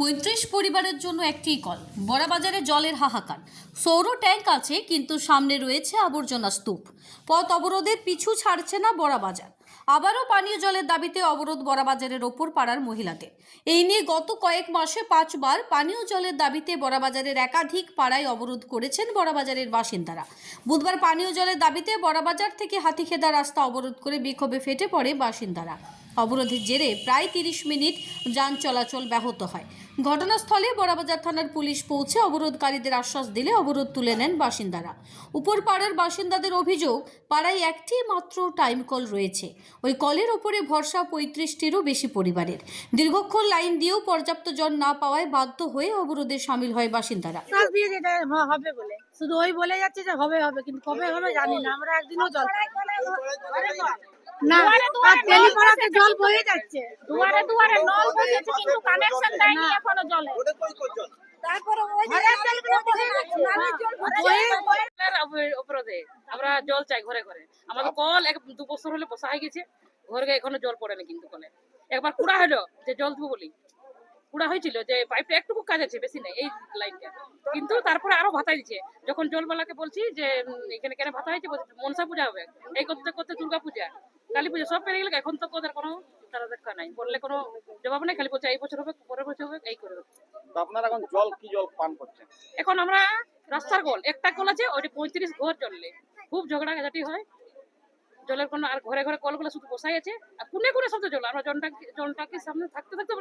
পঁয়ত্রিশ পরিবারের জন্য একটি কল। বড়াবাজারে জলের হাহাকার। সৌর ট্যাঙ্ক আছে, কিন্তু সামনে রয়েছে আবর্জনা স্তূপ। পথ অবরোধের পিছু ছাড়ছে না বড়াবাজার। আবারও পানীয় জলের দাবিতে অবরোধ বড়াবাজারের ওপর পাড়ার মহিলাদের। এই নিয়ে গত কয়েক মাসে পাঁচবার পানীয় জলের দাবিতে বড়াবাজারের একাধিক পাড়ায় অবরোধ করেছেন বড়াবাজারের বাসিন্দারা। বুধবার পানীয় জলের দাবিতে বড়াবাজার থেকে হাতিখেদা রাস্তা অবরোধ করে বিক্ষোভে ফেটে পড়ে বাসিন্দারা। অবরোধের জেরে প্রায় তিরিশ মিনিট যান চলাচল ব্যাহত হয়। ঘটনাস্থলে বড়াবাজার থানার পুলিশ পৌঁছে অবরোধকারীদের আশ্বাস দিলে অবরোধ তুলে নেন বাসিন্দারা। উপর পাড়ার বাসিন্দাদের অভিযোগ, পাড়ায় একটি মাত্র টাইম কল রয়েছে। ওই কলের ওপরে ভরসা পঁয়ত্রিশটিরও বেশি পরিবারের। দীর্ঘক্ষণ লাইন দিয়েও পর্যাপ্ত জল না পাওয়ায় বাধ্য হয়ে অবরোধে সামিল হয় বাসিন্দারা। হবে বলে। শুধু ওই বলে যাচ্ছে যে হবে হবে, কিন্তু কবে হবে জানি না। আমরা একদিনও জল না জল বয়ে যাচ্ছে। দুয়ারে দুয়ারে নল বসেছে কিন্তু কানেকশন দেয়নি এখনও জলে। তারপরে ওই আমরা জল চাই ঘরে ঘরে। আমাদের কল এক দু বছর হলে বসা হয়ে গেছে। ঘরে এখনও জল পড়েনি কিন্তু কলে। একবার কুড়া হলো যে জল দেবো বলি। কুড়া হয়েছিল যে পাইপটা একটুকু কাজ আছে বেশি নেই এই লাইনটা। কিন্তু তারপরে আরও ভাতা দিচ্ছে যখন জলবালাকে বলছি যে এখানে কেন ভাতা হয়েছে মনসা পূজা হবে। এই করতে করতে দুর্গা পূজা কালী পুজো সব পেরে গেলে এখন তো ওদের কোনো তারা দেখা নাই। বললে কোনো জবাব নেই খালি বলছে এই বছর হবে পরের বছর হবে এই করে আপনারা এখন জল কি জল পান করছেন? এখন আমরা রাস্তার গোল একটা কল আছে ওইটা পঁয়ত্রিশ ঘর চললে খুব ঝগড়া ঘাঝাটি হয়। জলের কোনো আর ঘরে ঘরে কলগুলো শুধু বসাই আছে। আর কোনে কোনে সব জল আমরা জনটা জলটাকে সামনে থাকতে থাকতে